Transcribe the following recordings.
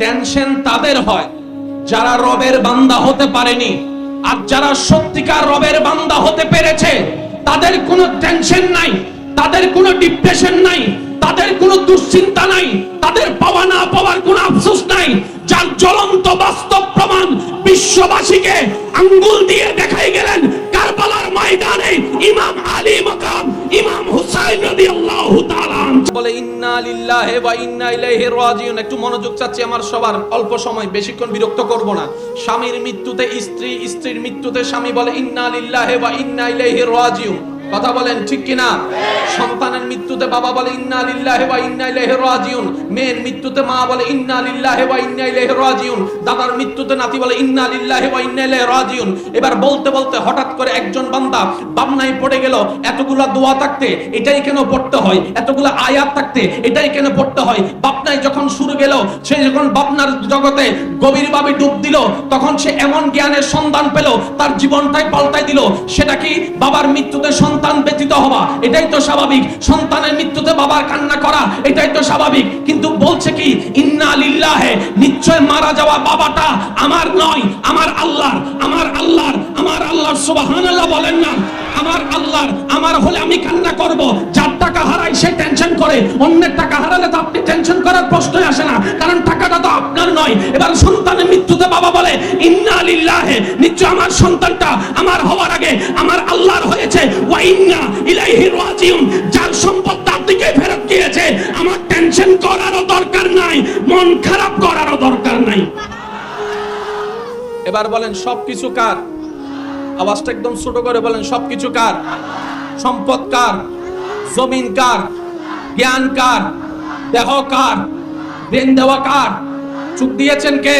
Tension তাদের হয়। যারা রবের বান্দা হতে পারেনি, আর যারা সত্যিকার রবের বান্দা হতে পেরেছে, তাদের কোনো টেনশন নাই, তাদের কোনো ডিপ্রেশন নাই, তাদের কোনো দুশ্চিন্তা নাই, তাদের পাওয়া না পাওয়ার কোনো আফসোস নাই, যার জ্বলন্ত বাস্তব প্রমাণ বিশ্ববাসীকে আঙ্গুল লিল্লাহি ওয়া ইন্না ইলাইহি রাজিউন। একটু মনোযোগ চাচ্ছি, আমার সবার অল্প সময়, বেশিক্ষণ বিরক্ত করব না। স্বামীর মৃত্যুতে স্ত্রী, স্ত্রীর মৃত্যুতে স্বামী বলে, ইন্না লিল্লাহে বা ইন্না ইলাইহি রাজিউন। কথা বলেন ঠিক কিনা? সন্তানের মৃত্যুতে বাবা বলে, ইন্না লিল্লাহি ওয়া ইন্না ইলাইহি রাজিউন। মেয়ের মৃত্যুতে মা বলে, ইন্না লিল্লাহি ওয়া ইন্না ইলাইহি রাজিউন। দাদার মৃত্যুতে নাতি বলে, ইন্না লিল্লাহি ওয়া ইন্না ইলাইহি রাজিউন। এবার বলতে বলতে হঠাৎ করে একজন বান্দা বামনায় পড়ে গেল, এতগুলা দোয়া থাকতে, এটাই কেন পড়তে হয়? এতগুলা আয়াত থাকতে, এটাই কেন পড়তে হয়? বাপনায় যখন শুরু গেল, সে যখন বাপনার জগতে গভীরভাবে ডুব দিল, তখন সে এমন জ্ঞানের সন্ধান পেল, তার জীবনটাই পাল্টাই দিল। সেটা কি? বাবার মৃত্যুতে সন্তান ব্যতীত হওয়া এটাই তো স্বাভাবিক। সন্তানের মৃত্যুতে বাবার কান্না করা, এটাই তো স্বাভাবিক। কিন্তু বলছে কি, ইন্না লিল্লাহে, নিশ্চয় মারা যাওয়া বাবাটা আমার নয়, আমার আল্লাহর আমার আল্লাহর আমার আল্লাহর, সুবহানাল্লাহ বলেন না। আমার আল্লাহর, আমার হলে আমি কান্না করব। যার টাকা হারাই সে টেনশন করে। অন্যের টাকা হারালে তো আপনি টেনশন করার প্রশ্নই আসে না। কারণ নয়, এবার সন্তানের মৃত্যুতে বাবা বলে, ইন্না নিশ্চয় আমার সন্তানটা আমার হওয়ার আগে আমার আল্লাহর হয়েছে। ওয়া ইন্না ইলাইহি রাজিউন, যার সম্পদ তার ফেরত গিয়েছে। আমার টেনশন করারও দরকার নাই, মন খারাপ করারও দরকার নাই। এবার বলেন, সবকিছু কার? আওয়াজটা একদম ছোট করে বলেন, সবকিছু কার? সম্পদ কার? জমিন কার? জ্ঞান কার? দেহ কার? দেন দেওয়া কার? চুপ দিয়েছেন কে?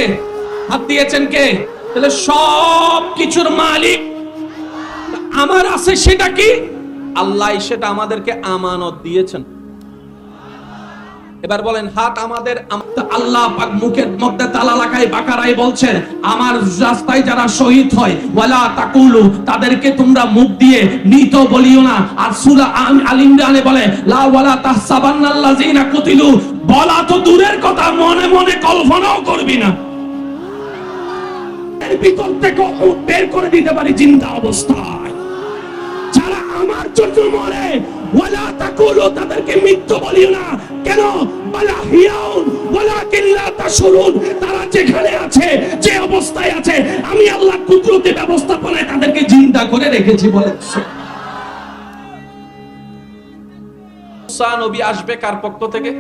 হাত দিয়েছেন কে? তাহলে সব কিছুর মালিক আমার আছে সেটা কি? আল্লাহ সেটা আমাদেরকে আমানত দিয়েছেন। এবার বলেন, হাত আমাদের আল্লাহ পাক মুখের মধ্যে তালা লাগাই বাকারাই বলছেন, আমার রাস্তায় যারা শহীদ হয়, ওয়ালা তাকুলু, তাদেরকে তোমরা মুখ দিয়ে মৃত বলিও না। আর সূরা আল ইমরানে বলে, লা ওয়ালা তাহসাবান্নাল্লাযিনা কুতিলু, বলা তো দূরের কথা মনে কল্পনাও করবি না। ভিতর থেকে বের করে দিতে পারি অবস্থায়। যারা আমার জন্য মরে তাদেরকে মৃত্যু বলিও না। কেন? হিয়াউন কিল্লা তারা যেখানে আছে, যে অবস্থায় আছে, আমি আল্লাহ কুদরতি ব্যবস্থাপনায় তাদেরকে জিন্দা করে রেখেছি বলে মুসা নবী আসবে কার পক্ষ থেকে?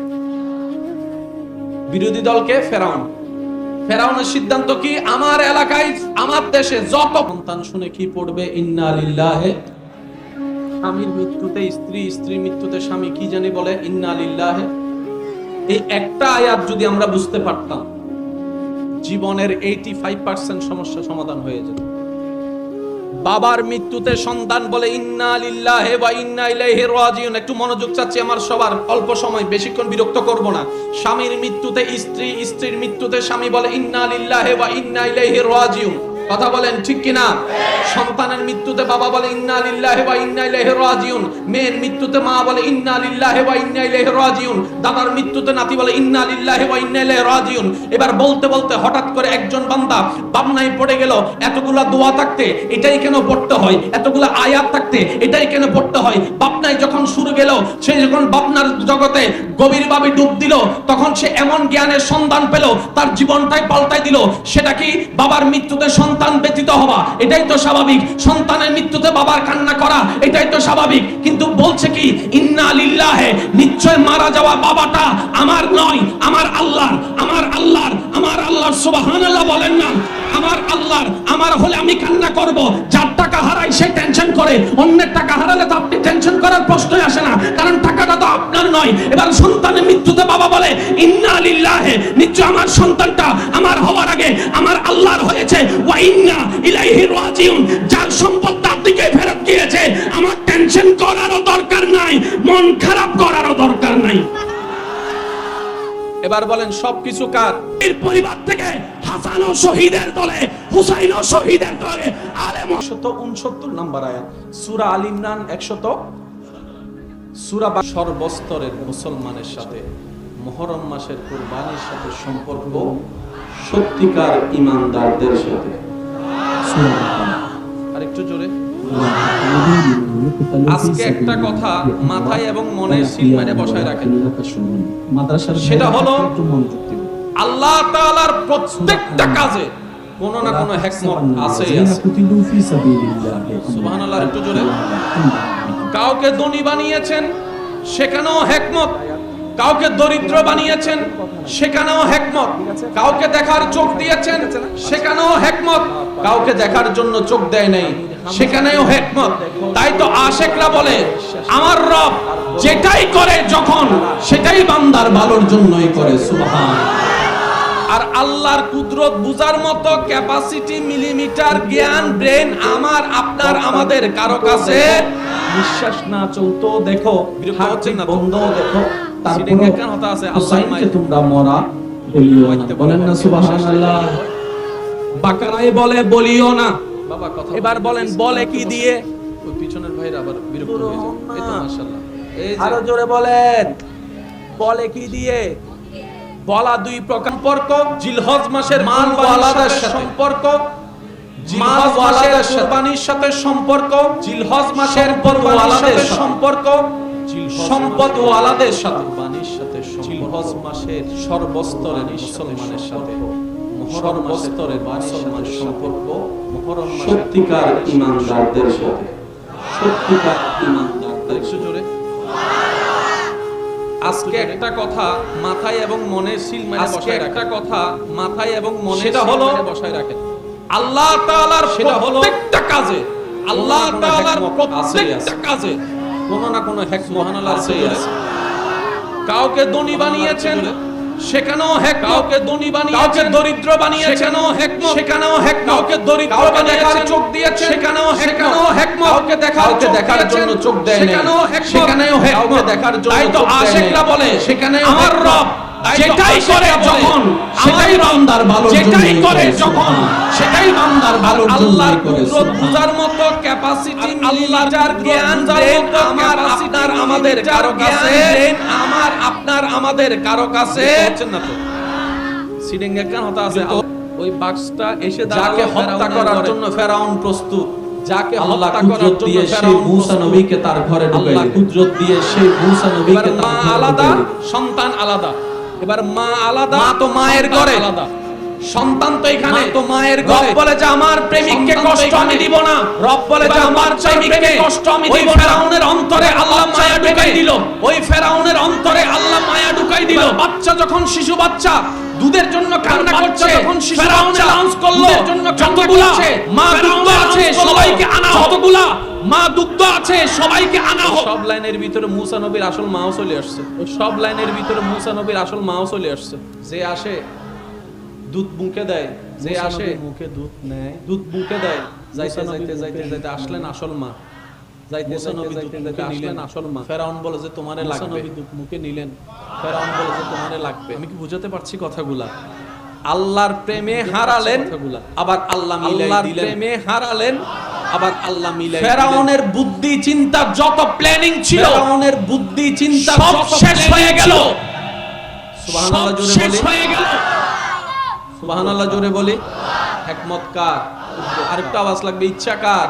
বিরোধী দলকে ফেরাউন। ফেরাউনের সিদ্ধান্ত কি? আমার এলাকায়, আমার দেশে যত সন্তান শুনে কি পড়বে? ইন্না লিল্লাহে। স্বামীর মৃত্যুতে, স্ত্রী, স্ত্রীর মৃত্যুতে স্বামী কি জানি বলে? ইন্না লিল্লাহে। এই একটা আয়াত যদি আমরা বুঝতে পারতাম, জীবনের এইটি ফাইভ পার্সেন্ট সমস্যা সমাধান হয়ে যেত। বাবার মৃত্যুতে সন্তান বলে, ইন্না লিল্লাহি ওয়া ইন্না ইলাইহি রাজিউন। একটু মনোযোগ চাচ্ছি আমার সবার, অল্প সময়, বেশিক্ষণ বিরক্ত করব না। স্বামীর মৃত্যুতে স্ত্রী, স্ত্রীর মৃত্যুতে স্বামী বলে, ইন্না লিল্লাহি ওয়া ইন্না ইলাইহি রাজিউন। কথা বলেন ঠিক কিনা? সন্তানের মৃত্যুতে বাবা বলে, ইন্না লিল্লাহি ওয়া ইন্না ইলাইহি রাজিউন। মেয়ের মৃত্যুতে মা বলে, ইন্না লিল্লাহি ওয়া ইন্না ইলাইহি রাজিউন। দাদার মৃত্যুতে নাতি বলে, ইন্না লিল্লাহি ওয়া ইন্না ইলাইহি রাজিউন। এবার বলতে বলতে হঠাৎ করে একজন বান্দা বামনায় পড়ে গেল, এতগুলা দোয়া থাকতে, এটাই কেন পড়তে হয়? এতগুলা আয়াত থাকতে, এটাই কেন পড়তে হয়? বাপনায় যখন শুরু গেল, সে যখন বাপনার জগতে গভীরভাবে ডুব দিল, তখন সে এমন জ্ঞানের সন্ধান পেল, তার জীবনটাই পাল্টাই দিল। সেটা কি? বাবার মৃত্যুতে সন্তান ব্যতীত হওয়া। এটাই তো স্বাভাবিক। সন্তানের মৃত্যুতে বাবার কান্না করা, এটাই তো স্বাভাবিক। কিন্তু বলছে কি, ইন্না লিল্লাহে, নিশ্চয় মারা যাওয়া বাবাটা আমার নয়, আমার আল্লাহর আমার আল্লাহর আমার আল্লাহর, সুবহানাল্লাহ বলেন না। আমার আল্লাহর, আমার হলে আমি কান্না করব। যার টাকা হারাই সে টেনশন করে, অন্যের টাকা হারালে তো আপনি টেনশন করার প্রশ্নই আসে না, কারণ টাকাটা তো আপনার নয়। এবার সন্তানের মৃত্যুতে বাবা বলে, ইন্না লিল্লাহে, নিশ্চয় আমার সন্তানটা আমার হওয়ার আগে আমার আল্লাহর হয়েছে, ওয়া ইন্না ইলাইহি রাজিউন। যার সম্পদ মন খারাপ করারও দরকার নাই। এবার বলেন সবকিছু কার? এর পরিবার থেকে হাসান ও শহীদের দলে হুসাইন ও শহীদের দলে আলেম শত উনসত্তর নাম্বার আয়াত। সুরা আল ইমরান একশত। সুরা বা সর্বস্তরের মুসলমানের সাথে মহরম মাসের কোরবানির সাথে সম্পর্ক সত্যিকার ইমানদারদের সাথে। আর একটু জোরে। আজকে একটা কথা মাথায় এবং মনে মেরে বসায় রাখেন সেটা হলো। আল্লাহ তাআলার প্রত্যেকটা কাজে কোন না কোন হেকমত আছে। সুবহানাল্লাহ, একটু জোরে। কাউকে ধনী বানিয়েছেন সেখানেও হেকমত কাউকে দরিদ্র বানিয়েছেন সেখানেও হেকমত কাউকে দেখার চোখ দিয়েছেন সেখানেও হেকমত কাউকে দেখার জন্য চোখ দেয় নাই সেখানেও হেকমত। তাই তো আশেকরা বলে আমার রব যেটাই করে যখন সেটাই বান্দার ভালোর জন্যই করে সুবহান। আর আল্লাহর কুদরত বুঝার মতো ক্যাপাসিটি মিলিমিটার জ্ঞান ব্রেন আমার আপনার আমাদের। কারও কাছে নিঃশ্বাস না চলতো দেখো? বন্ধ দেখো। তারপরে হতা আছে? আল্লাহ তোমরা মরা বলিও না। বলেন না সুবহানাল্লাহ। বাকারায় বলে বলিও না। কথা এবার বলেন বলে কি দিয়ে? ওই পিছনের ভাইরা আবার বিরক্ত হয়ে যায়। এই তো মাশাআল্লাহ। এই যে আরও জোরে বলেন। বলে কি দিয়ে? বলা দুই প্রকার সম্পর্ক। জিলহজ মাসের মান ওয়ালাদের সাথে সম্পর্ক। জিলহজ মাসের কুরবানির সাথে সম্পর্ক। জিলহজ মাসের কুরবানির সাথে সম্পর্ক। সম্পদ ওয়ালাদের সাথে। কুরবানির সাথে সম্পর্ক। জিলহজ মাসের সর্বস্তরের মুসলমানের সাথে। সর্বস্তরের মুসলমানের সম্পর্ক সত্যিকার ইমানদারদের সাথে সত্যিকার ইমানদারদের জোরে। আজকে একটা কথা মাথায় এবং মনে সিল মেরে বসায় একটা কথা মাথায় এবং মনে সেটা হলো বসায় রাখেন। আল্লাহ তাআলার সেটা হলো প্রত্যেকটা কাজে আল্লাহ তাআলার প্রত্যেকটা কাজে কোন না কোন হেকমত আছে। কাউকে ধনী বানিয়েছেন সেখানেও কাউকে ধনী বানিয়ে কাউকে দরিদ্র বানিয়েছেন। সেখানেও হেকমত সেখানেও হেক কাউকে দরিদ্র বানিয়েছেন। চোখ দিয়েছেন। সেখানেও সেখানেও হেকমত কাউকে দেখাও দেখার জন্য চোখ দেয় সেখানেও সেখানেও হেকমত দেখার জন্য তাই তো আশেকরা বলে সেখানে আমার রব যেটাই করে যখন সেটাই বান্দার জন্য যেটাই করে যখন সেটাই বান্দার জন্য আল্লাহর কুদরত বুঝার মতো ক্যাপাসিটি আল্লাহর জ্ঞান ব্রেন আমার আপনার আমাদের কারও কাছে আমার আপনার আমাদের কারও কাছে হচ্ছেন না তো। সিডিং এর কান হতা আছে? ওই বাক্সটা এসে যাকে হত্যা করার জন্য ফেরাউন প্রস্তুত। যাকে আল্লাহ কুদরত দিয়ে সেই মূসা নবীকে তার ঘরে ঢুকাই আল্লাহ কুদরত দিয়ে সেই মূসা নবীকে তার ঘরে আলাদা সন্তান আলাদা। এবার মা আলাদা মা তো মায়ের ঘরে। আলাদা। সন্তান তো এখানে। তো মায়ের ঘরে। রব বলে যে আমার প্রেমিককে কষ্ট আমি দিব না। রব বলে যে আমার প্রেমিককে কষ্ট আমি দিব না। ফেরাউনের অন্তরে আল্লাহ মায়া ঢুকাই দিল। ওই ফেরাউনের অন্তরে আল্লাহ মায়া ঢুকাই দিল। বাচ্চা যখন শিশু বাচ্চা দুধের জন্য কান্না করছে যখন শিশু বাচ্চা লাঞ্চ করল জন্য যতগুলা মা মা দুগ্ধ আছে সবাইকে আনা হোক। সব লাইনের ভিতরে মুসা নবীর আসল মাও চলে আসছে। সব লাইনের ভিতরে মুসা নবীর আসল মাও চলে আসছে। যে আসে দুধ মুখে দেয়। যে আসে মুখে দুধ নেয়। দুধ মুখে দেয়। যাইতে যাইতে যাইতে যাইতে আসলেন আসল মা। যাইতে যাইতে যাইতে যাইতে আসলেন আসল মা। ফেরাউন বলে যে তোমারে লাগবে। নবী দুধ মুখে নিলেন। ফেরাউন বলে যে তোমারে লাগবে। আমি কি বুঝাতে পারছি কথাগুলা? আল্লাহর প্রেমে হারালেন আবার আল্লাহ আল্লাহর প্রেমে হারালেন আবার আল্লাহ মিলাই ফেরাউনের বুদ্ধি চিন্তা যত প্ল্যানিং ছিল ফেরাউনের বুদ্ধি চিন্তা সব শেষ হয়ে গেল। সুবহানাল্লাহ জোরে শেষ বলি। হয়ে গেল। সুবহানাল্লাহ জোরে বলি। একমত কার? আরেকটা আওয়াজ লাগবে ইচ্ছা কার?